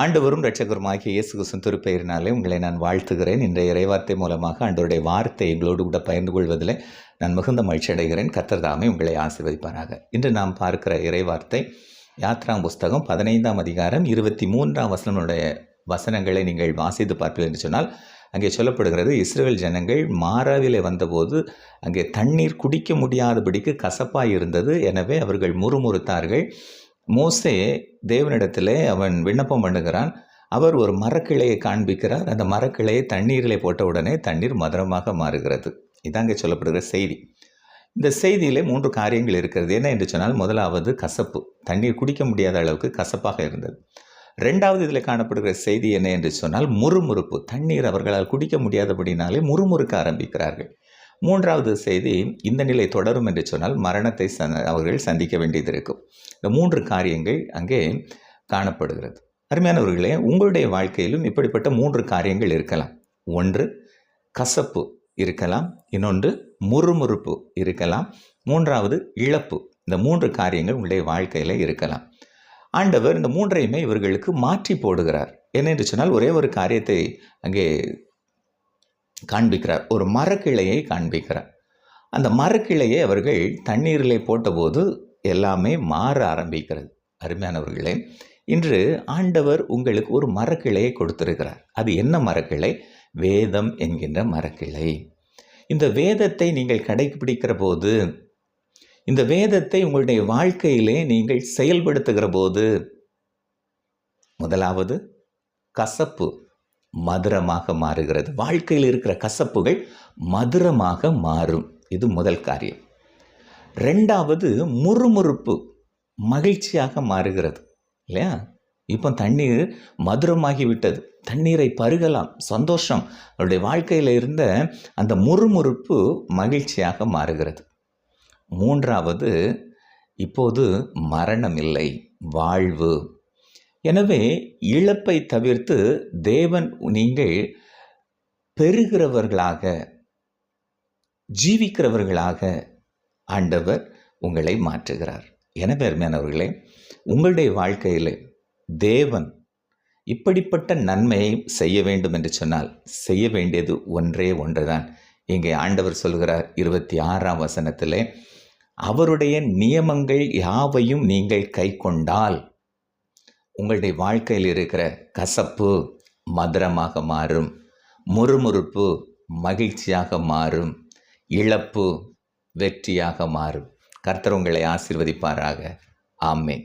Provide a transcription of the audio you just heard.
ஆண்டவரும் ரட்சகருமாகிய இயேசு கிறிஸ்துவின் திருப்பெயரினாலே உங்களை நான் வாழ்த்துகிறேன். இன்றைய இறைவார்த்தை மூலமாக ஆண்டவருடைய வார்த்தை எங்களோடு கூட பகிர்ந்து கொள்வதில் நான் மிகுந்த மகிழ்ச்சி அடைகிறேன். கத்தர்தாமே உங்களை ஆசீர்வதிப்பாராக. இன்று நாம் பார்க்கிற இறைவார்த்தை யாத்ராம் புஸ்தகம் பதினைந்தாம் அதிகாரம் இருபத்தி மூன்றாம் வசனனுடைய வசனங்களை நீங்கள் வாசித்து பார்ப்பீர்கள் என்று சொன்னால் அங்கே சொல்லப்படுகிறது இஸ்ரேல் ஜனங்கள் மாறாவிலே வந்தபோது அங்கே தண்ணீர் குடிக்க முடியாதபடிக்கு கசப்பாக இருந்தது எனவே அவர்கள் முறுமுறுத்தார்கள். மோசே தேவனிடத்தில் அவன் விண்ணப்பம் பண்ணுகிறான். அவர் ஒரு மரக்கிளையை காண்பிக்கிறார். அந்த மரக்கிளையை தண்ணீரிலே போட்ட உடனே தண்ணீர் மதுரமாக மாறுகிறது. இதாங்க சொல்லப்படுகிற செய்தி. இந்த செய்தியிலே மூன்று காரியங்கள் இருக்கிறது. என்ன என்று சொன்னால் முதலாவது கசப்பு. தண்ணீர் குடிக்க முடியாத அளவுக்கு கசப்பாக இருந்தது. ரெண்டாவது இதில் காணப்படுகிற செய்தி என்ன என்று சொன்னால் முறுமுறுப்பு. தண்ணீர் அவர்களால் குடிக்க முடியாதபடினாலே முறுமுறுக்க ஆரம்பிக்கிறார்கள். மூன்றாவது செய்தி இந்த நிலை தொடரும் என்று சொன்னால் மரணத்தை சந் அவர்கள் சந்திக்க வேண்டியது இருக்கும். இந்த மூன்று காரியங்கள் அங்கே காணப்படுகிறது. அருமையானவர்களே உங்களுடைய வாழ்க்கையிலும் இப்படிப்பட்ட மூன்று காரியங்கள் இருக்கலாம். ஒன்று கசப்பு இருக்கலாம். இன்னொன்று முறுமுறுப்பு இருக்கலாம். மூன்றாவது இழப்பு. இந்த மூன்று காரியங்கள் உங்களுடைய வாழ்க்கையில் இருக்கலாம். ஆண்டவர் இந்த மூன்றையுமே இவர்களுக்கு மாற்றி போடுகிறார். என்னென்று சொன்னால் ஒரே ஒரு காரியத்தை அங்கே காண்பிக்கிறார். ஒரு மரக்கிளையை காண்பிக்கிறார். அந்த மரக்கிளையை அவர்கள் தண்ணீரிலே போட்டபோது எல்லாமே மாற ஆரம்பிக்கிறது. அருமையானவர்களே இன்று ஆண்டவர் உங்களுக்கு ஒரு மரக்கிளையை கொடுத்திருக்கிறார். அது என்ன மரக்கிளை? வேதம் என்கின்ற மரக்கிளை. இந்த வேதத்தை நீங்கள் கடைபிடிக்கிற போது இந்த வேதத்தை உங்களுடைய வாழ்க்கையிலே நீங்கள் செயல்படுத்துகிற போது முதலாவது கசப்பு. மதுரமாக மாறுகிறது. வாழ்க்கையில் இருக்கிற கசப்புகள் மதுரமாக மாறும். இது முதல் காரியம். ரெண்டாவது முறுமுறுப்பு மகிழ்ச்சியாக மாறுகிறது. இல்லையா? இப்போ தண்ணீர் மதுரமாகிவிட்டது. தண்ணீரை பருகலாம். சந்தோஷம். அவருடைய வாழ்க்கையில் இருந்த அந்த முறுமுறுப்பு மகிழ்ச்சியாக மாறுகிறது. மூன்றாவது இப்போது மரணம் இல்லை. வாழ்வு. எனவே இழப்பை தவிர்த்து தேவன் நீங்கள் பெறுகிறவர்களாக ஜீவிக்கிறவர்களாக ஆண்டவர் உங்களை மாற்றுகிறார். எனவே அருமையானவர்களே உங்களுடைய வாழ்க்கையில் தேவன் இப்படிப்பட்ட நன்மையை செய்ய வேண்டும் என்று சொன்னால் செய்ய வேண்டியது ஒன்றே ஒன்றுதான். இங்கே ஆண்டவர் சொல்கிறார் இருபத்தி ஆறாம் வசனத்திலே அவருடைய நியமங்கள் யாவையும் நீங்கள் கை கொண்டால் உங்களுடைய வாழ்க்கையில் இருக்கிற கசப்பு மதுரமாக மாறும் முறுமுறுப்பு மகிழ்ச்சியாக மாறும் இழப்பு வெற்றியாக மாறும். கர்த்தர் உங்களை ஆசீர்வதிப்பாராக. ஆமேன்.